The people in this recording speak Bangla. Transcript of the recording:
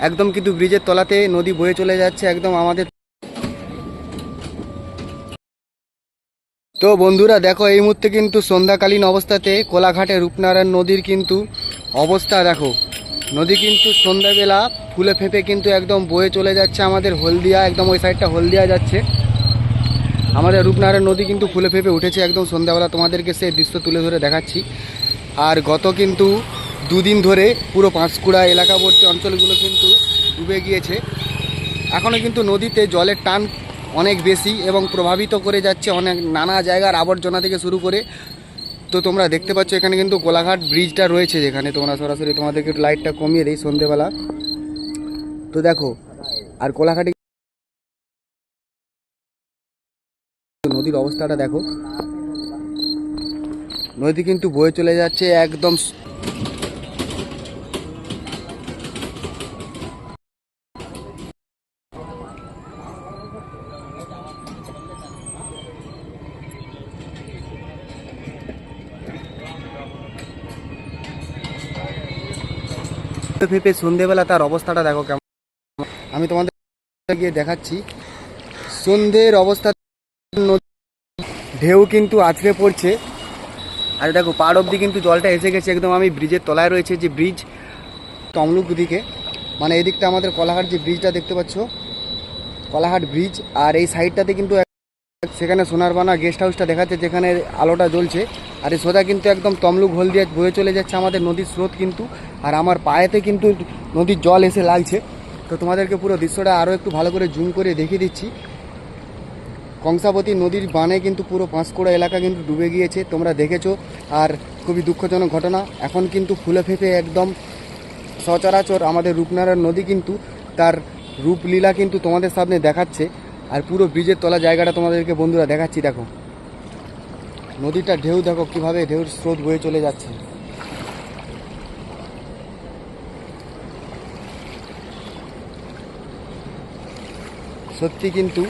একদম কিন্তু ব্রিজের তলাতে নদী বয়ে চলে যাচ্ছে একদম আমাদের। তো বন্ধুরা, দেখো, এই মুহূর্তে কিন্তু সন্ধ্যাকালীন অবস্থাতে কোলাঘাটে রূপনারায়ণ নদীর কিন্তু অবস্থা, দেখো। নদী কিন্তু সন্ধ্যাবেলা ফুলে ফেঁপে কিন্তু একদম বয়ে চলে যাচ্ছে আমাদের হলদিয়া, একদম ওই সাইডটা হলদিয়া যাচ্ছে। আমাদের রূপনারায়ণ নদী কিন্তু ফুলে ফেঁপে উঠেছে একদম সন্ধ্যাবেলা তোমাদেরকে সেই দৃশ্য তুলে ধরে দেখাচ্ছি। আর গত কিন্তু দুদিন ধরে পুরো পাঁশকুড়া এলাকাবর্তী অঞ্চলগুলো কিন্তু ডুবে গিয়েছে। এখনও কিন্তু নদীতে জলের টান অনেক বেশি এবং প্রভাবিত করে যাচ্ছে অনেক নানা জায়গার আবর্জনা থেকে শুরু করে। তো তোমরা দেখতে পাচ্ছ এখানে কিন্তু কোলাঘাট ব্রিজটা রয়েছে যেখানে। তোমরা সরাসরি তোমাদেরকে লাইটটা কমিয়ে দিই সন্ধেবেলা। তো দেখো, আর কোলাঘাটে নদীর অবস্থাটা দেখো। নদী কিন্তু বয়ে চলে যাচ্ছে একদম ফেপে সন্ধেবেলা তার অবস্থাটা দেখো কেমন। আমি তোমাদের গিয়ে দেখাচ্ছি। সন্ধ্যের অবস্থা ঢেউ কিন্তু আছড়ে পড়ছে। আর দেখো পাড় অবধি কিন্তু জলটা এসে গেছে একদম। আমি ব্রিজের তলায় রয়েছে যে ব্রিজ, তমলুক দিকে। মানে এদিকটা আমাদের কলাহাট যে ব্রিজটা দেখতে পাচ্ছ, কলাহাট ব্রিজ। আর এই সাইডটাতে কিন্তু সেখানে সোনারবানা গেস্ট হাউসটা দেখাচ্ছে, যেখানে আলোটা জ্বলছে। আর এই সোজা কিন্তু একদম তমলুক হলদিয়া বয়ে চলে যাচ্ছে আমাদের নদীর স্রোত কিন্তু। আর আমার পায়েতে কিন্তু নদীর জল এসে লাগছে। তো তোমাদেরকে পুরো দৃশ্যটা আরও একটু ভালো করে জুম করে দেখিয়ে দিচ্ছি। কংসাবতী নদীর বানে কিন্তু পুরো পাঁশকুড়া এলাকা কিন্তু ডুবে গিয়েছে, তোমরা দেখেছ। আর খুবই দুঃখজনক ঘটনা, এখন কিন্তু ফুলে ফেঁপে একদম সচরাচর আমাদের রূপনারায়ণ নদী কিন্তু তার রূপলীলা কিন্তু তোমাদের সামনে দেখাচ্ছে। আর পুরো ব্রিজের তলা জায়গাটা তোমাদেরকে বন্ধুরা দেখাচ্ছি, দেখো। নদীটা ঢেউ, দেখো কীভাবে ঢেউর স্রোত বয়ে চলে যাচ্ছে। সত্যি কিন্তু